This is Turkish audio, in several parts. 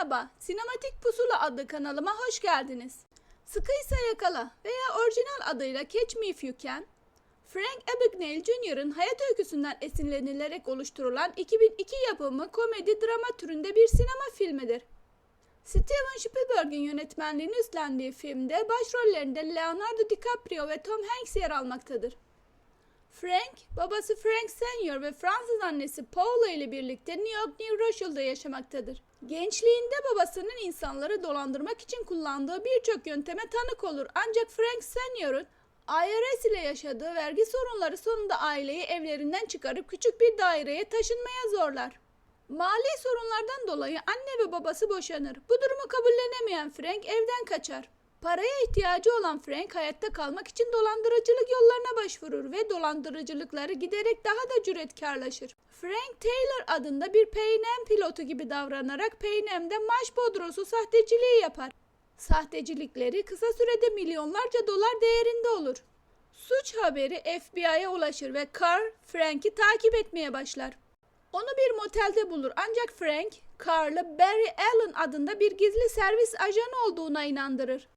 Merhaba, Sinematik Pusula adlı kanalıma hoş geldiniz. Sıkıysa Yakala veya orijinal adıyla Catch Me If You Can, Frank Abagnale Jr.'ın hayat öyküsünden esinlenilerek oluşturulan 2002 yapımı komedi drama türünde bir sinema filmidir. Steven Spielberg'in yönetmenliğini üstlendiği filmde başrollerinde Leonardo DiCaprio ve Tom Hanks yer almaktadır. Frank, babası Frank Senior ve Fransız annesi Paula ile birlikte New York New Rochelle'da yaşamaktadır. Gençliğinde babasının insanları dolandırmak için kullandığı birçok yönteme tanık olur ancak Frank Senior'un IRS ile yaşadığı vergi sorunları sonunda aileyi evlerinden çıkarıp küçük bir daireye taşınmaya zorlar. Mali sorunlardan dolayı anne ve babası boşanır. Bu durumu kabullenemeyen Frank evden kaçar. Paraya ihtiyacı olan Frank hayatta kalmak için dolandırıcılık yollarına başvurur ve dolandırıcılıkları giderek daha da cüretkarlaşır. Frank Taylor adında bir P&M pilotu gibi davranarak P&M'de maaş bodrosu sahteciliği yapar. Sahtecilikleri kısa sürede milyonlarca dolar değerinde olur. Suç haberi FBI'ye ulaşır ve Carr Frank'i takip etmeye başlar. Onu bir motelde bulur ancak Frank, Carl'ı Barry Allen adında bir gizli servis ajanı olduğuna inandırır.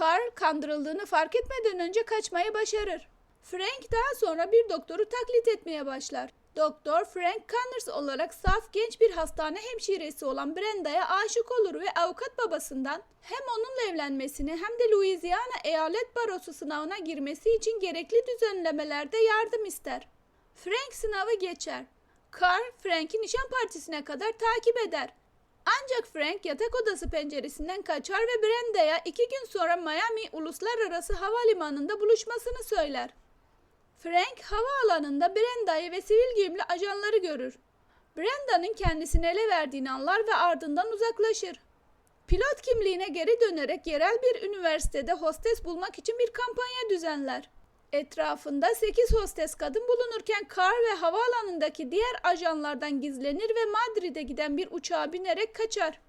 Carl kandırıldığını fark etmeden önce kaçmayı başarır. Frank daha sonra bir doktoru taklit etmeye başlar. Doktor Frank Connors olarak saf genç bir hastane hemşiresi olan Brenda'ya aşık olur ve avukat babasından hem onunla evlenmesini hem de Louisiana Eyalet Barosu sınavına girmesi için gerekli düzenlemelerde yardım ister. Frank sınavı geçer. Carl, Frank'i nişan partisine kadar takip eder. Ancak Frank yatak odası penceresinden kaçar ve Brenda'ya iki gün sonra Miami Uluslararası Havalimanı'nda buluşmasını söyler. Frank havaalanında Brenda'yı ve sivil giyimli ajanları görür. Brenda'nın kendisini ele verdiğini anlar ve ardından uzaklaşır. Pilot kimliğine geri dönerek yerel bir üniversitede hostes bulmak için bir kampanya düzenler. Etrafında 8 hostes kadın bulunurken Carr ve havaalanındaki diğer ajanlardan gizlenir ve Madrid'e giden bir uçağa binerek kaçar.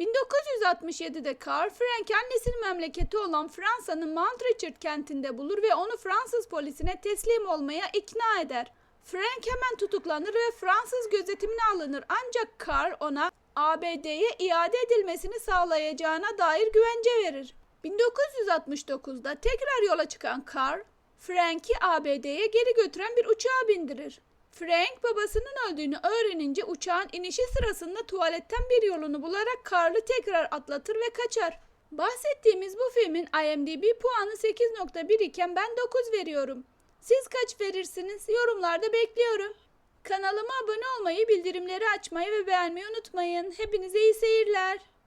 1967'de Carr, Frank annesinin memleketi olan Fransa'nın Mount Richard kentinde bulur ve onu Fransız polisine teslim olmaya ikna eder. Frank hemen tutuklanır ve Fransız gözetimine alınır ancak Carr ona ABD'ye iade edilmesini sağlayacağına dair güvence verir. 1969'da tekrar yola çıkan Carr, Frank'i ABD'ye geri götüren bir uçağa bindirir. Frank babasının öldüğünü öğrenince uçağın inişi sırasında tuvaletten bir yolunu bularak Carl'ı tekrar atlatır ve kaçar. Bahsettiğimiz bu filmin IMDb puanı 8.1 iken ben 9 veriyorum. Siz kaç verirsiniz? Yorumlarda bekliyorum. Kanalıma abone olmayı, bildirimleri açmayı ve beğenmeyi unutmayın. Hepinize iyi seyirler.